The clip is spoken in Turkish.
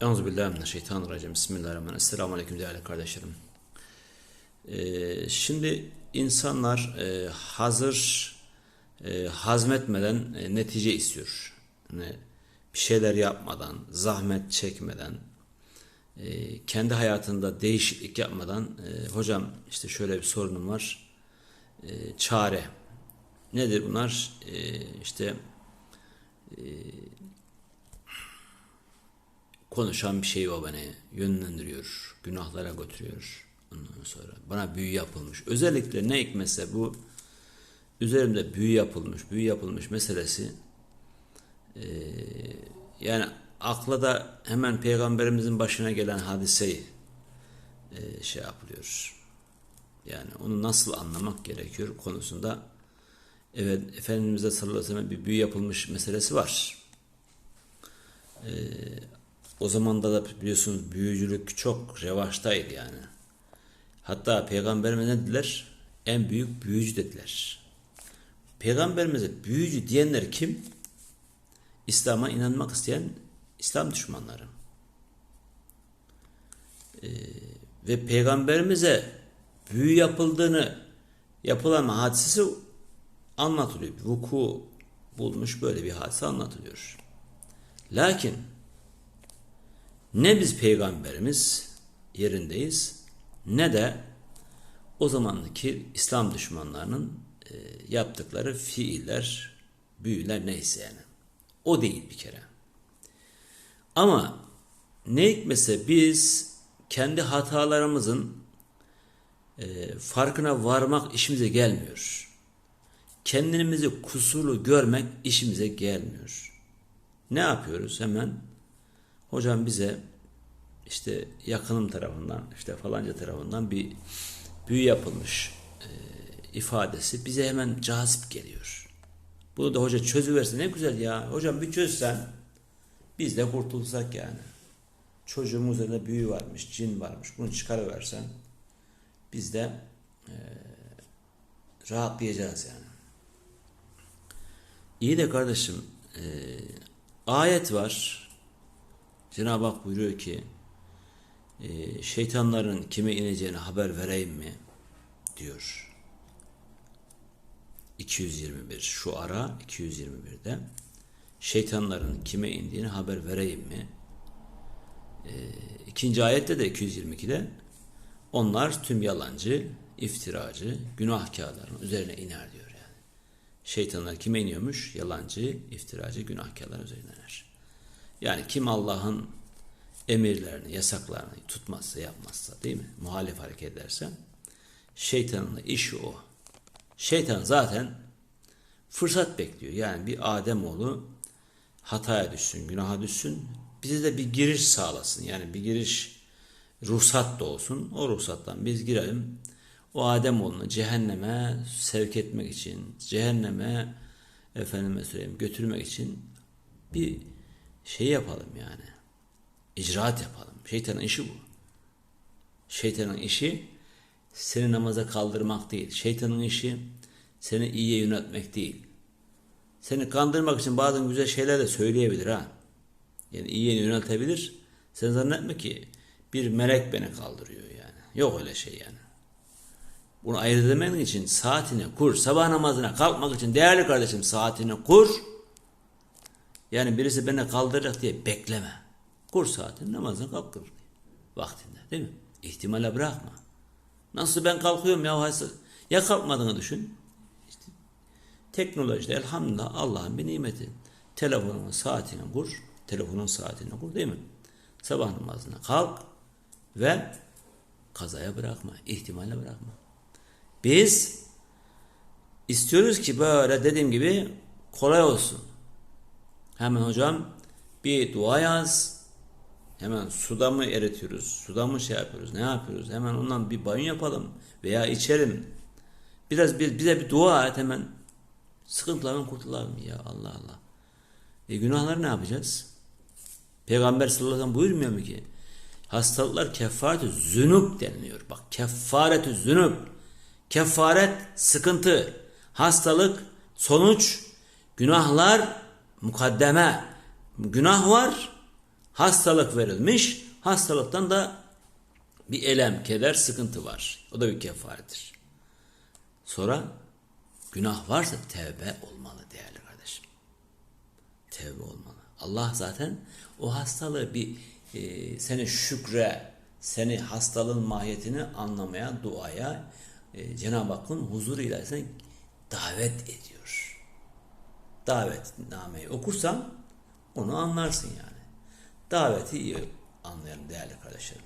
Euzubillahimineşşeytanirracim. Bismillahirrahmanirrahim. Esselamu Aleyküm değerli kardeşlerim. Ee, şimdi insanlar e, hazır e, hazmetmeden e, netice istiyor. Yani bir şeyler yapmadan, zahmet çekmeden, e, kendi hayatında değişiklik yapmadan e, hocam işte şöyle bir sorunum var. E, çare. Nedir bunlar? E, işte konuşan bir şey o beni yönlendiriyor, günahlara götürüyor. Ondan sonra bana büyü yapılmış. Özellikle ne hikmetse bu üzerimde büyü yapılmış, büyü yapılmış meselesi e, yani akla da hemen peygamberimizin başına gelen hadiseyi e, şey yapılıyor. Yani onu nasıl anlamak gerekiyor konusunda evet Efendimiz'e sallallahu aleyhi ve sellem bir büyü yapılmış meselesi var. Ee, o zamanda da biliyorsunuz büyücülük çok revaçtaydı yani. Hatta peygamberime ne dediler? En büyük büyücü dediler. Peygamberimize büyücü diyenler kim? İslam'a inanmak isteyen İslam düşmanları. Ee, ve peygamberimize büyü yapıldığını yapılan hadisesi anlatılıyor. Vuku bulmuş böyle bir hadise anlatılıyor. Lakin ne biz peygamberimiz yerindeyiz ne de o zamanki İslam düşmanlarının e, yaptıkları fiiller, büyüler neyse yani. O değil bir kere. Ama ne hikmetse biz kendi hatalarımızın e, farkına varmak işimize gelmiyor. Kendimizi kusurlu görmek işimize gelmiyor. Ne yapıyoruz hemen? Hocam bize işte yakınım tarafından işte falanca tarafından bir büyü yapılmış e, ifadesi bize hemen cazip geliyor. Bunu da hoca çözüverse ne güzel ya. Hocam bir çözsen biz de kurtulsak yani. Çocuğumuz üzerinde büyü varmış, cin varmış. Bunu çıkarıversen biz de e, rahatlayacağız yani. İyi de kardeşim e, ayet var. Cenab-ı Hak buyuruyor ki e, şeytanların kime ineceğini haber vereyim mi? diyor. 221 şu ara 221'de şeytanların kime indiğini haber vereyim mi? E, ikinci ayette de 222'de onlar tüm yalancı, iftiracı, günahkarların üzerine iner diyor yani. Şeytanlar kime iniyormuş? Yalancı, iftiracı, günahkarların üzerine iner. Yani kim Allah'ın emirlerini, yasaklarını tutmazsa, yapmazsa değil mi? Muhalif hareket ederse şeytanın işi o. Şeytan zaten fırsat bekliyor. Yani bir Adem oğlu hataya düşsün, günaha düşsün. Bize de bir giriş sağlasın. Yani bir giriş ruhsat da olsun. O ruhsattan biz girelim. O Adem oğlunu cehenneme sevk etmek için, cehenneme efendime söyleyeyim götürmek için bir şey yapalım yani. İcraat yapalım. Şeytanın işi bu. Şeytanın işi seni namaza kaldırmak değil. Şeytanın işi seni iyiye yönetmek değil. Seni kandırmak için bazen güzel şeyler de söyleyebilir ha. Yani iyiye yöneltebilir. Sen zannetme ki bir melek beni kaldırıyor yani. Yok öyle şey yani. Bunu ayırt için saatini kur. Sabah namazına kalkmak için değerli kardeşim saatini kur. Yani birisi beni kaldıracak diye bekleme. Kur saatini namazına kalk kıl. Vaktinde değil mi? İhtimale bırakma. Nasıl ben kalkıyorum ya hayır. Ya kalkmadığını düşün. İşte teknolojide elhamdülillah Allah'ın bir nimeti. Telefonun saatini kur. Telefonun saatini kur değil mi? Sabah namazına kalk ve kazaya bırakma. ihtimale bırakma. Biz istiyoruz ki böyle dediğim gibi kolay olsun. Hemen hocam bir dua yaz. Hemen suda mı eritiyoruz? Suda mı şey yapıyoruz? Ne yapıyoruz? Hemen ondan bir banyo yapalım. Veya içelim. Biraz bir, bize bir dua et hemen. Sıkıntılardan kurtulalım ya Allah Allah. E günahları ne yapacağız? Peygamber sallallahu aleyhi ve sellem buyurmuyor mu ki? Hastalıklar kefaretü zünub deniliyor. Bak kefaretü zünub. Kefaret sıkıntı. Hastalık sonuç. Günahlar mukaddeme. Günah var, Hastalık verilmiş. Hastalıktan da bir elem, keder, sıkıntı var. O da bir kefarettir. Sonra günah varsa tevbe olmalı değerli kardeşim. Tevbe olmalı. Allah zaten o hastalığı bir e, seni şükre, seni hastalığın mahiyetini anlamaya, duaya e, Cenab-ı Hakk'ın huzuruyla seni davet ediyor. Davetnameyi okursan onu anlarsın yani. Daveti iyi anlayalım değerli kardeşlerim.